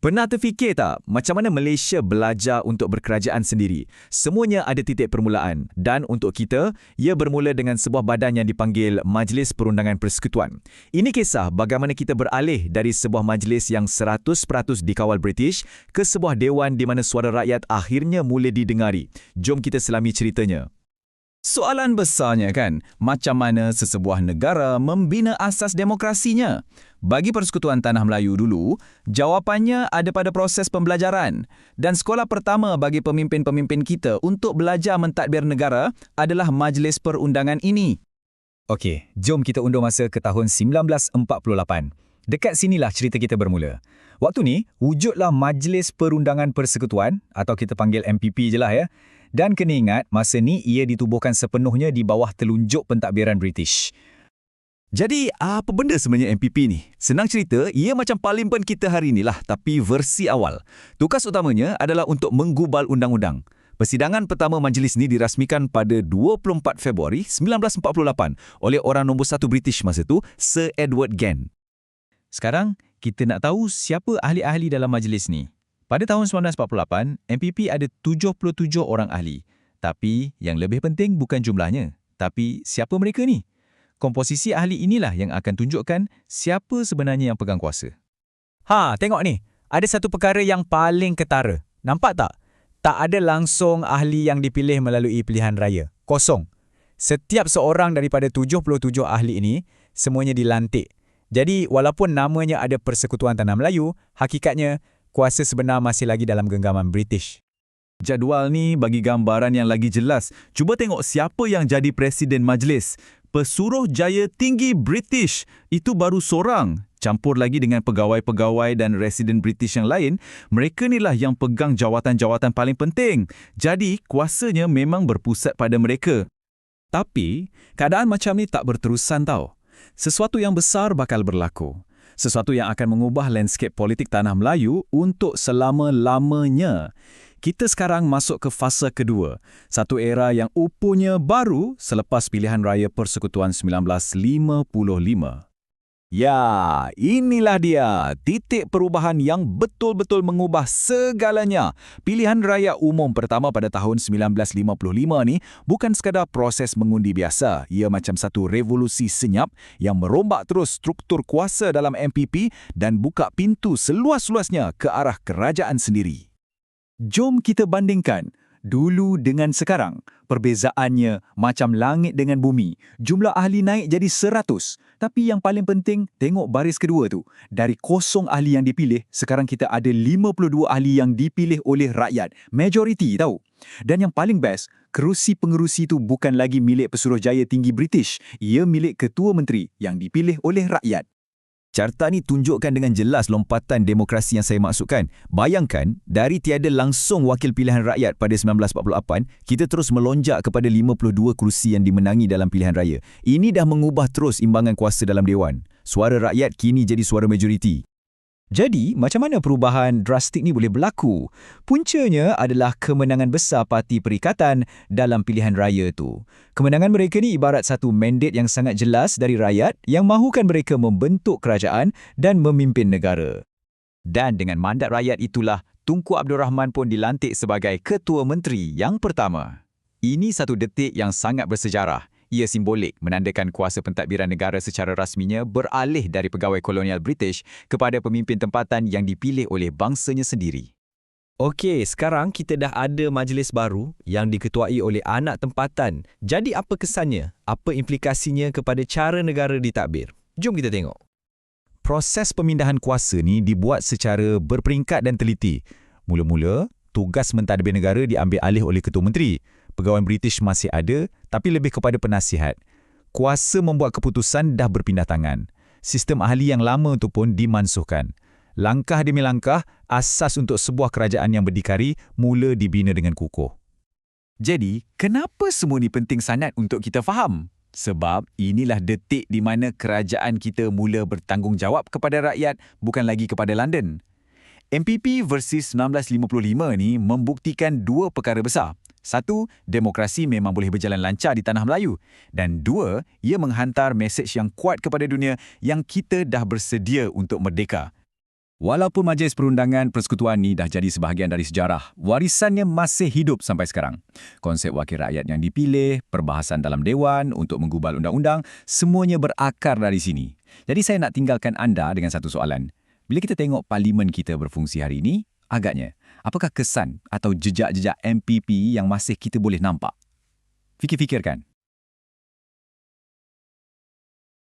Pernah terfikir tak macam mana Malaysia belajar untuk berkerajaan sendiri? Semuanya ada titik permulaan dan untuk kita, ia bermula dengan sebuah badan yang dipanggil Majlis Perundangan Persekutuan. Ini kisah bagaimana kita beralih dari sebuah majlis yang 100% dikawal British ke sebuah dewan di mana suara rakyat akhirnya mula didengari. Jom kita selami ceritanya. Soalan besarnya kan, macam mana sesebuah negara membina asas demokrasinya? Bagi Persekutuan Tanah Melayu dulu, jawapannya ada pada proses pembelajaran. Dan sekolah pertama bagi pemimpin-pemimpin kita untuk belajar mentadbir negara adalah Majlis Perundangan ini. Okey, jom kita undur masa ke tahun 1948. Dekat sinilah cerita kita bermula. Waktu ni, wujudlah Majlis Perundangan Persekutuan atau kita panggil MPP je lah ya. Dan kena ingat, masa ni ia ditubuhkan sepenuhnya di bawah telunjuk pentadbiran British. Jadi, apa benda sebenarnya MPP ni? Senang cerita, ia macam parlimen kita hari inilah, tapi versi awal. Tugas utamanya adalah untuk menggubal undang-undang. Persidangan pertama majlis ni dirasmikan pada 24 Februari 1948 oleh orang nombor satu British masa tu, Sir Edward Gann. Sekarang, kita nak tahu siapa ahli-ahli dalam majlis ni. Pada tahun 1948, MPP ada 77 orang ahli. Tapi yang lebih penting bukan jumlahnya, tapi siapa mereka ni? Komposisi ahli inilah yang akan tunjukkan siapa sebenarnya yang pegang kuasa. Ha, tengok ni. Ada satu perkara yang paling ketara. Nampak tak? Tak ada langsung ahli yang dipilih melalui pilihan raya. Kosong. Setiap seorang daripada 77 ahli ini, semuanya dilantik. Jadi, walaupun namanya ada Persekutuan Tanah Melayu, hakikatnya kuasa sebenar masih lagi dalam genggaman British. Jadual ni bagi gambaran yang lagi jelas. Cuba tengok siapa yang jadi presiden majlis. Pesuruh Jaya Tinggi British. Itu baru seorang. Campur lagi dengan pegawai-pegawai dan residen British yang lain, mereka inilah yang pegang jawatan-jawatan paling penting. Jadi, kuasanya memang berpusat pada mereka. Tapi, keadaan macam ni tak berterusan tau. Sesuatu yang besar bakal berlaku sesuatu yang akan mengubah landscape politik tanah Melayu untuk selama-lamanya. Kita sekarang masuk ke fasa kedua, satu era yang upunya baru selepas pilihan raya Persekutuan 1955. Ya, inilah dia, titik perubahan yang betul-betul mengubah segalanya. Pilihan raya umum pertama pada tahun 1955 ni bukan sekadar proses mengundi biasa. Ia macam satu revolusi senyap yang merombak terus struktur kuasa dalam MPP dan buka pintu seluas-luasnya ke arah kerajaan sendiri. Jom kita bandingkan Dulu dengan sekarang, perbezaannya macam langit dengan bumi. Jumlah ahli naik jadi seratus. Tapi yang paling penting, tengok baris kedua tu. Dari kosong ahli yang dipilih, sekarang kita ada 52 ahli yang dipilih oleh rakyat. Majoriti tahu. Dan yang paling best, kerusi pengerusi itu bukan lagi milik Pesuruhjaya Tinggi British. Ia milik Ketua Menteri yang dipilih oleh rakyat. Carta ni tunjukkan dengan jelas lompatan demokrasi yang saya maksudkan. Bayangkan, dari tiada langsung wakil pilihan rakyat pada 1948, kita terus melonjak kepada 52 kerusi yang dimenangi dalam pilihan raya. Ini dah mengubah terus imbangan kuasa dalam Dewan. Suara rakyat kini jadi suara majoriti. Jadi, macam mana perubahan drastik ni boleh berlaku? Puncanya adalah kemenangan besar Parti Perikatan dalam pilihan raya itu. Kemenangan mereka ni ibarat satu mandat yang sangat jelas dari rakyat yang mahukan mereka membentuk kerajaan dan memimpin negara. Dan dengan mandat rakyat itulah, Tunku Abdul Rahman pun dilantik sebagai Ketua Menteri yang pertama. Ini satu detik yang sangat bersejarah ia simbolik menandakan kuasa pentadbiran negara secara rasminya beralih dari pegawai kolonial British kepada pemimpin tempatan yang dipilih oleh bangsanya sendiri. Okey, sekarang kita dah ada majlis baru yang diketuai oleh anak tempatan. Jadi apa kesannya? Apa implikasinya kepada cara negara ditadbir? Jom kita tengok. Proses pemindahan kuasa ni dibuat secara berperingkat dan teliti. Mula-mula, tugas mentadbir negara diambil alih oleh Ketua Menteri pegawai British masih ada tapi lebih kepada penasihat. Kuasa membuat keputusan dah berpindah tangan. Sistem ahli yang lama itu pun dimansuhkan. Langkah demi langkah, asas untuk sebuah kerajaan yang berdikari mula dibina dengan kukuh. Jadi, kenapa semua ini penting sangat untuk kita faham? Sebab inilah detik di mana kerajaan kita mula bertanggungjawab kepada rakyat bukan lagi kepada London. MPP versus 1955 ni membuktikan dua perkara besar. Satu, demokrasi memang boleh berjalan lancar di tanah Melayu. Dan dua, ia menghantar mesej yang kuat kepada dunia yang kita dah bersedia untuk merdeka. Walaupun Majlis Perundangan Persekutuan ni dah jadi sebahagian dari sejarah, warisannya masih hidup sampai sekarang. Konsep wakil rakyat yang dipilih, perbahasan dalam Dewan untuk menggubal undang-undang, semuanya berakar dari sini. Jadi saya nak tinggalkan anda dengan satu soalan. Bila kita tengok parlimen kita berfungsi hari ini, agaknya, apakah kesan atau jejak-jejak MPP yang masih kita boleh nampak? Fikir-fikirkan.